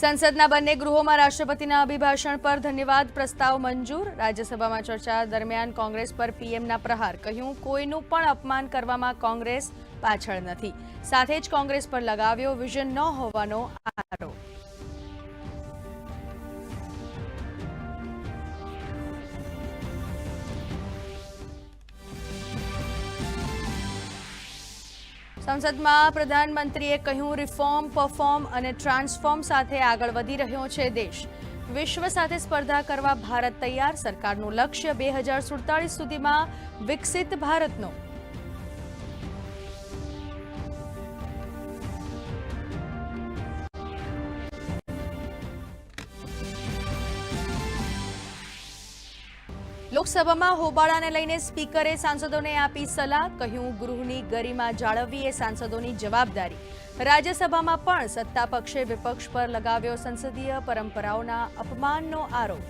સંસદના બંને ગૃહોમાં રાષ્ટ્રપતિના અભિભાષણ પર ધન્યવાદ પ્રસ્તાવ મંજૂર. રાજ્યસભામાં ચર્ચા દરમિયાન કોંગ્રેસ પર પીએમના પ્રહાર, કહ્યું, કોઈનું પણ અપમાન કરવામાં કોંગ્રેસ પાછળ નથી. સાથે જ કોંગ્રેસ પર લગાવ્યો વિઝન ન હોવાનો આરોપ. સંસદમાં પ્રધાનમંત્રીએ કહ્યું રિફોર્મ પરફોર્મ અને ટ્રાન્સફોર્મ સાથે આગળ વધી રહ્યો છે દેશ. વિશ્વ સાથે સ્પર્ધા કરવા ભારત તૈયાર. સરકારનું લક્ષ્ય બે હજાર સુડતાલીસ સુધીમાં વિકસિત ભારતનો. લોકસભામાં હોબાળાને લઈને સ્પીકરે સાંસદોને આપી સલાહ, કહ્યું, ગૃહની ગરિમા જાળવવી એ સાંસદોની જવાબદારી. રાજ્યસભામાં પણ સત્તા પક્ષે વિપક્ષ પર લગાવ્યો સંસદીય પરંપરાઓના અપમાનનો આરોપ.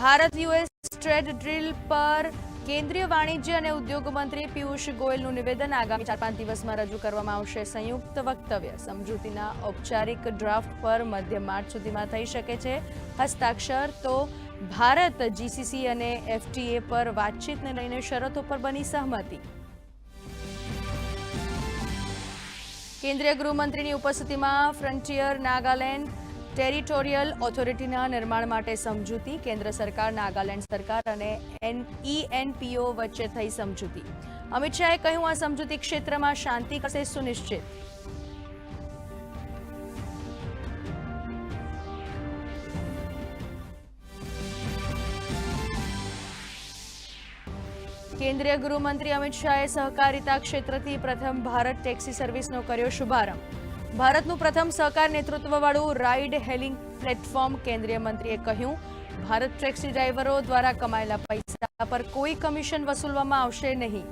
ભારત યુએસ ટ્રેડ ડ્રીલ પર કેન્દ્રીય વાણિજ્ય અને ઉદ્યોગ મંત્રી પિયુષ ગોયલનું નિવેદન આગામી ચાર પાંચ દિવસમાં રજૂ કરવામાં આવશે. સંયુક્ત વક્તવ્ય સમજૂતીના ઔપચારિક ડ્રાફ્ટ પર મધ્ય માર્ચ સુધીમાં થઈ શકે છે. હસ્તાક્ષર તો ભારત જીસીસી અને એફટીએ પર વાતચીતને લઈને શરતો પર બની સહમતિ. કેન્દ્રીય ગૃહમંત્રીની ઉપસ્થિતિમાં ફ્રન્ટિયર નાગાલેન્ડ ટેરિટોરિયલ ઓથોરિટીના નિર્માણ માટે સમજૂતી કેન્દ્ર સરકાર નાગાલેન્ડ સરકાર અને ઈએનપીઓ વચ્ચે થઈ સમજૂતી. અમિત શાહે કહ્યું, આ સમજૂતી ક્ષેત્રમાં શાંતિ કરશે સુનિશ્ચિત. કેન્દ્રીય ગૃહમંત્રી અમિત શાહે સહકારિતા ક્ષેત્રથી પ્રથમ ભારત ટેક્સી સર્વિસનો કર્યો શુભારંભ. ભારતનું પ્રથમ સહકાર નેતૃત્વવાળું રાઇડ હેલિંગ પ્લેટફોર્મ કેન્દ્રીય મંત્રીએ કહ્યું, ભારત ટેક્સી ડ્રાઈવરો દ્વારા કમાયેલા પૈસા પર કોઈ કમિશન વસૂલવામાં આવશે નહીં.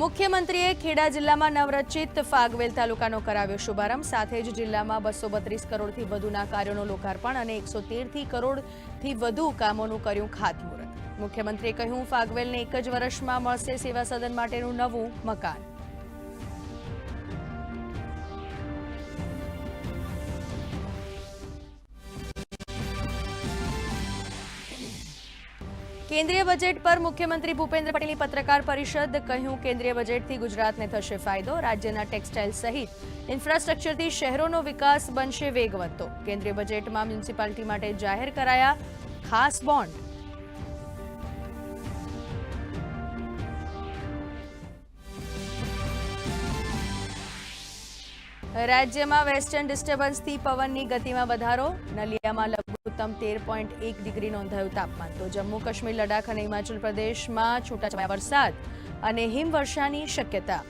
મુખ્યમંત્રીએ ખેડા જિલ્લામાં નવરચિત ફાગવેલ તાલુકાનો કરાવ્યો શુભારંભ. સાથે જ જિલ્લામાં બસો બત્રીસ કરોડથી વધુના કાર્યોનું લોકાર્પણ અને એકસો તેરથી કરોડથી વધુ કામોનું કર્યું ખાતમુહૂર્ત. મુખ્યમંત્રીએ કહ્યું, ફાગવેલને એક જ વર્ષમાં મળશે સેવા સદન માટેનું નવું મકાન. કેન્દ્રીય બજેટ પર મુખ્યમંત્રી ભૂપેન્દ્ર પટેલની પત્રકાર પરિષદ કહ્યું, કેન્દ્રીય બજેટથી ગુજરાતને થશે ફાયદો. રાજ્યના ટેક્સટાઇલ સહિત ઇન્ફ્રાસ્ટ્રક્ચરથી શહેરોનો વિકાસ બનશે વેગવંતો. કેન્દ્રીય બજેટમાં મ્યુનિસિપાલિટી માટે જાહેર કરાયા ખાસ બોન્ડ. રાજ્યમાં વેસ્ટર્ન ડિસ્ટર્બન્સથી પવનની ગતિમાં વધારો. નલિયામાં લઘુત્તમ તેર પોઈન્ટ એક ડિગ્રી નોંધાયું તાપમાન. તો જમ્મુ કાશ્મીર, લડાખ અને હિમાચલ પ્રદેશમાં છૂટાછવાયા વરસાદ અને હિમવર્ષાની શક્યતા.